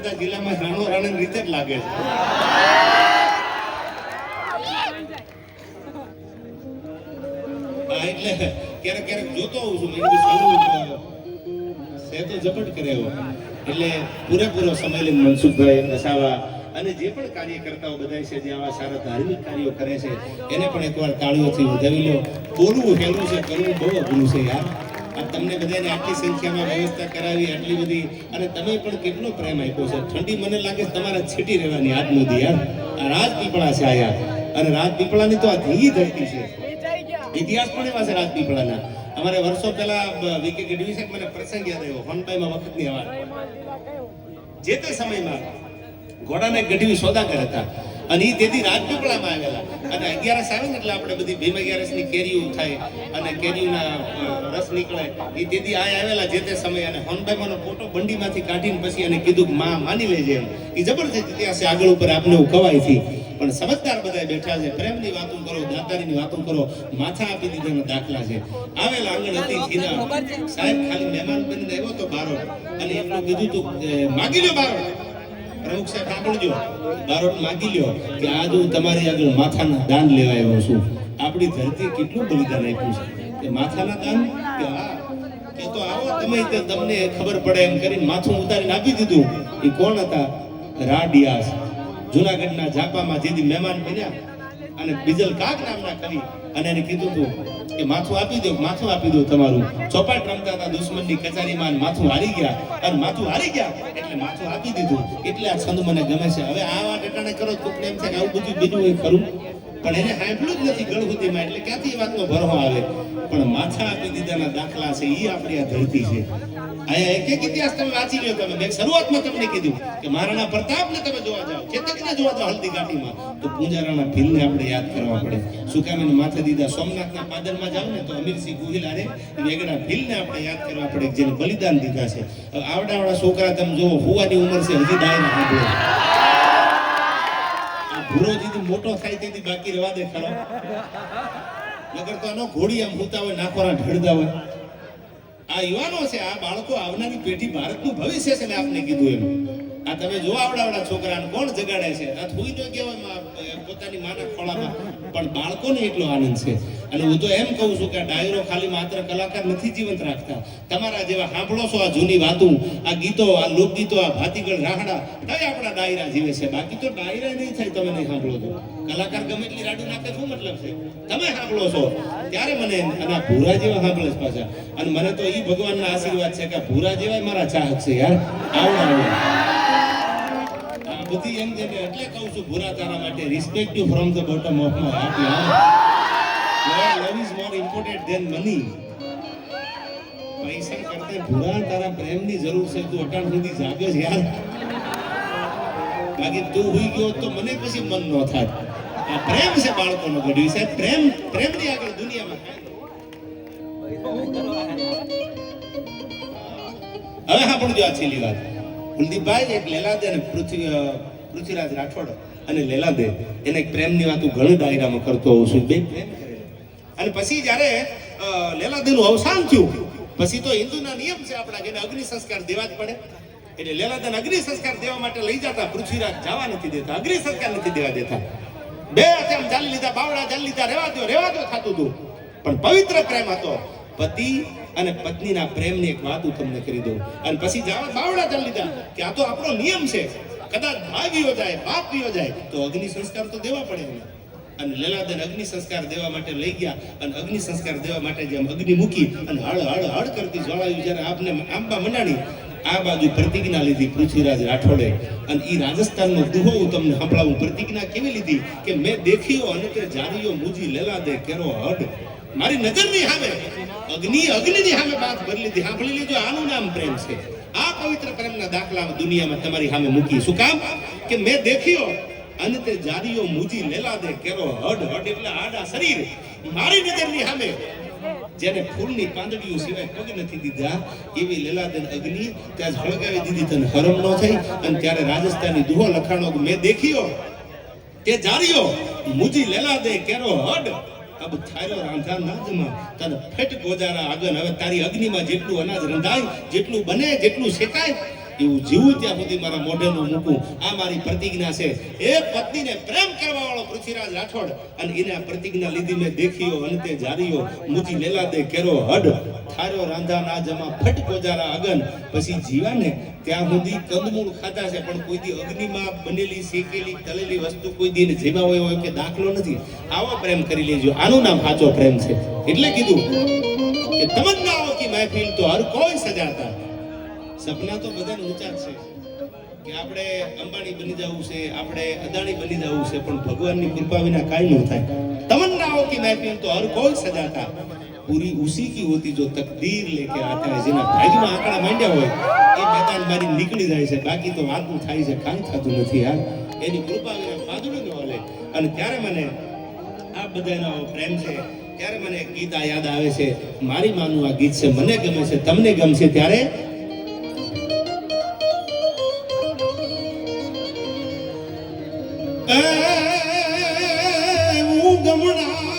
નર્મદા જિલ્લામાં રાણો રાણી રીતે જ લાગે છે. એટલે ક્યારેક ક્યારેક જોતો હોઉં છું સે તો ઝપટ કરે એટલે પૂરેપૂરો સમય મનસુખભાઈ વસાવા અને જે પણ કાર્યકર્તાઓ બધા છે, જે આવા સારા ધાર્મિક કાર્યો કરે છે, એને પણ એકવાર તાળીઓથી વધાવી લો. બોલવું હેલું છે, કરવું બહુ અઘરું છે યાર. આ તમને બધાને આટલી સંખ્યામાં વ્યવસ્થા કરાવી, આટલી બધી, અને તમે પણ કેટલો પ્રેમ આપ્યો છે. ઠંડી મને લાગે છે છેટી રહેવાની સુધી યાર. આ રાજપીપળા છે આયા અને રાજપીપળાની તો આ ધીંગી ધરતી છે. ઇતિહાસ પણ એવા છે રાજપીપળાના. અમારે વર્ષો પહેલા વીકે ગઢવી સાહેબ મને પ્રસંગ યાદ આવ્યો હોનબાઈમાં વખતની વાત જે તે સમયમાં ઘોડાને ગઢવી સોદાગર હતા અને એ તેથી રાજપીપળામાં આવેલા. અને અગિયારસ આવે ને એટલે આપણે બધી ભીમ અગિયારસની કેરીઓ થાય અને કેરીઓના રસ નીકળે. એ તેથી આ આવેલા જે તે સમયે અને હોનબાઈમાંનો ફોટો બંડીમાંથી કાઢીને પછી એને કીધું કે માં માની લેજે એમ. એ જબરજસ્ત ઇતિહાસ આગળ ઉપર આપને હું કવાયથી પણ સમજદાર બધા બેઠા છે. પ્રેમની વાતો કરો દાતારીની વાતો કરો માથા આપી દીધાના દાખલા છે. આવેલા આંગણ હતી થીના સાહેબ ખાલી મહેમાન બનીને આવ્યો તો બારો. અને એમનું કીધું તું માગી લો બારો. પ્રમુખ સાહેબ સાંભળજો. બારોટ માગી લ્યો કે આજ હું તમારી આગળ માથાના દાન લેવા આવ્યો છું, આપણી ધરતી કેટલું બલિદાન આપ્યું છે? કે માથાના દાન? કે હા કે તો આવો તમે તમને ખબર પડે એમ કરીને માથું ઉતારીને આપી દીધું. એ કોણ હતા? રાડિયાસ. જુનાગઢના ઝાપામાં જેથી મહેમાન બન્યા અને બીજલ કાક નામના કવિ અને એને કીધું હતું કે માથું આપી દો, માથું આપી દો તમારું. ચોપાટ રમતા હતા દુશ્મનની કચારીમાં માથું હારી ગયા. અને માથું હારી ગયા એટલે માથું આપી દીધું. એટલે આ છંદ મને ગમે છે. હવે આ વાત અટાણે કરો તો એમ થાય આવું બધું બીજું એ ખરું? પણ એને સાંભળ્યું જ નથી ગળહુતીમાં, એટલે ક્યાંથી વાતનો ભરવો આવે? પણ માથા આપી દીધાના દાખલા છે એ આપણી આ ધરતી છે. અહીંયા એક એક ઇતિહાસ તમે વાંચી લ્યો તમે, મેં શરૂઆતમાં તમને કીધું કે મહારાણા પ્રતાપને તમે જોવા જાઓ, ચેતકને જોવા જાઓ હલ્દી ઘાટીમાં, તો પૂંજારાના ભીલને આપણે યાદ કરવા પડે. દીધા માથે દીધા? સોમનાથના પાદરમાં જાવ ને તો અમીરસિંહ ગોહિલારે વેગડા ભીલને આપણે યાદ કરવા પડે જેને બલિદાન દીધા છે. હવે આવડાવડા છોકરા તમે જુઓ, હોવાની ઉંમર છે, હજી ડાયના સાંભળો. આ ભૂરો જેથી મોટો થાય તેથી બાકી રહેવા દે ખરો. નગર તો આનો ઘોડી આમ હોતા હોય, નાખવાના ઢળતા હોય. આ યુવાનો છે, આ બાળકો આવનારી પેઢી ભારતનું ભવિષ્ય છે મેં આપને કીધું એમ. આ તમે જો આવડાવડા છોકરાને કોણ જગાડે છે? આ થોઈ ન કહેવાય પોતાની માના ખોળામાં. પણ બાળકોને એટલો આનંદ છે. અને હું તો એમ કહું છું કે ડાયરો ખાલી માત્ર કલાકાર નથી જીવંત રાખતા. તમારા જેવા સાંભળો છો આ જૂની વાતો, આ ગીતો, આ લોકગીતો, આ ભાતીગળ રાહડા તોય આપણા ડાયરા જીવે છે. બાકી તો ડાયરા નહીં થાય તમે નહીં સાંભળો છો. કલાકાર ગમે એટલી રાડું નાખે શું મતલબ છે? તમે સાંભળો છો. ત્યારે મને અને આ ભૂરા જેવા સાંભળે છે પાછા. અને મને તો એ ભગવાનના આશીર્વાદ છે કે ભૂરા જેવા મારા ચાહક છે યાર. આવડા આવડા. બધી એમ છે કે એટલે કહું છું ભૂરા તારા માટે respect you from the bottom of my heart love is more important than money પૈસા કરતા ભૂરા તારા પ્રેમની જરૂર છે તું અટાણ સુધી જાગે છે યાર. બાકી તું હોઈ ગયો તો મને પછી મન ન થાય આ પ્રેમ છે બાળકોનો ઘડ્યું સાહેબ પ્રેમ પ્રેમની આગળ દુનિયામાં હવે સાંભળજો આ છેલ્લી વાત. કુલદીપભાઈ, એક લેલાદે અને પૃથ્વી પૃથ્વીરાજ રાઠોડ અને લેલાદે. એને પ્રેમની વાત ઘણી ડાયરામાં કરતો હોઉં છું. બે પ્રેમ અને પછી જ્યારે લેલાદેનું અવસાન થયું, પછી તો હિન્દુના નિયમ છે આપણા કે અગ્નિ સંસ્કાર દેવા જ પડે. એટલે લેલાદેન અગ્નિ સંસ્કાર દેવા માટે લઈ જતા, પૃથ્વીરાજ જવા નથી દેતા, અગ્નિ સંસ્કાર નથી દેવા દેતા. બે હાથે આમ ચાલી લીધા બાવડા ચાલી લીધા, રેવા દો રેવા દો થતું હતું. પણ પવિત્ર પ્રેમ હતો. પતિ અને પત્નીના પ્રેમની એક વાત હું તમને કરી દઉં. અને પછી બાવડા ચાલી લીધા કે આ તો આપણો નિયમ છે. કદાચ ભાઈ વિયો જાય બાપ વિયો જાય તો અગ્નિ સંસ્કાર તો દેવા પડે એમને. અને લેલાદેન અગ્નિ સંસ્કાર દેવા માટે લઈ ગયા. અને અગ્નિ સંસ્કાર દેવા માટે જેમ અગ્નિ મૂકી અને હળ હળ હળ કરતી જોડાયું જ્યારે આપને આંબા મંડાણી આ બાજુ પ્રતિજ્ઞા લીધી પૃથ્વીરાજ રાઠોડે. અને એ રાજસ્થાનનો દુહો હું તમને સંભળાવું. પ્રતિજ્ઞા કેવી લીધી? કે મેં દેખ્યો અને તે જારીઓ મુજી લેલા કેરો હડ મારી નજરની સામે અગ્નિ, અગ્નિની સામે વાત ભરી લીધી. સાંભળી લીધું આનું નામ પ્રેમ છે. આ પવિત્ર પ્રેમના દાખલા દુનિયામાં તમારી સામે મૂકી. શું કામ? કે મેં દેખ્યો અને તે જારીઓ મૂજી લેલા દે કેરો હડ હડ એટલે આડા શરીર. મારી નજરની સામે જેને ફૂલની પાંદડીઓ સિવાય પગ નથી દીધા, એવી લેલાદન અગ્નિ, ત્યાં હળગાવી દીધી. તને હરમ ન થઈ? અને ત્યારે રાજસ્થાની દુહો લખાણો મેં દેખ્યો તે જારીઓ મુજી લેલા દે કેરો હડ અબ થારો રાંધા ના જમા ફેટ ગોજારા આગન. હવે તારી અગ્નિમાં જેટલું અનાજ રંધાય, જેટલું બને, જેટલું શેકાય એવું જીવું ત્યાં સુધી મારા મોઢેનું મૂકું. આ મારી પ્રતિજ્ઞા છે. એ પત્નીને પ્રેમ કરવા વાળો પૃથ્વીરાજ રાઠોડ અને એને પ્રતિજ્ઞા લીધી મેં દેખ્યો, અંતે જારીયો મુજી લેલા દે કેરો હડ થારો રાંધા ના જમા ફટ કોજારા અગન પછી જીવાને ત્યાં સુધી કંદમૂળ ખાધા છે, પણ કોઈ દી અગ્નિમાં બનેલી, શેકેલી તળેલી વસ્તુ કોઈ દી જીવા હોય હોય કે દાખલો નથી. આવો પ્રેમ કરી લેજો. આનું નામ સાચો પ્રેમ છે. એટલે કીધું કે તમન્નાઓ કી મહેફિલ તો હર કોઈ સજાતા. સપના તો બધાને ઊંચા છે કે આપણે અંબાણી બની જવું છે, આપણે અદાણી બની જવું છે, પણ ભગવાનની કૃપા વિના કાંઈ ન થાય. તમન્નાઓ કી મહેફિલ તો હર કોઈ સજાતા પૂરી ઉસી કી હોતી જો તકદીર લેકે આતા હૈ જેના ભાગ્યમાં આંકડા માંડ્યા હોય, એ મેદાન મારી નીકળી જાય છે. બાકી તો વાતું થાય છે, કાંઈ થતું નથી યાર. એની કૃપા વિના પાદુડું ન હલે. અને ત્યારે મને આ બધાનો પ્રેમ છે, ત્યારે મને ગીતા યાદ આવે છે. મારી માનું આ ગીત છે, મને ગમે છે, તમને ગમશે ત્યારે એ હું ગમણા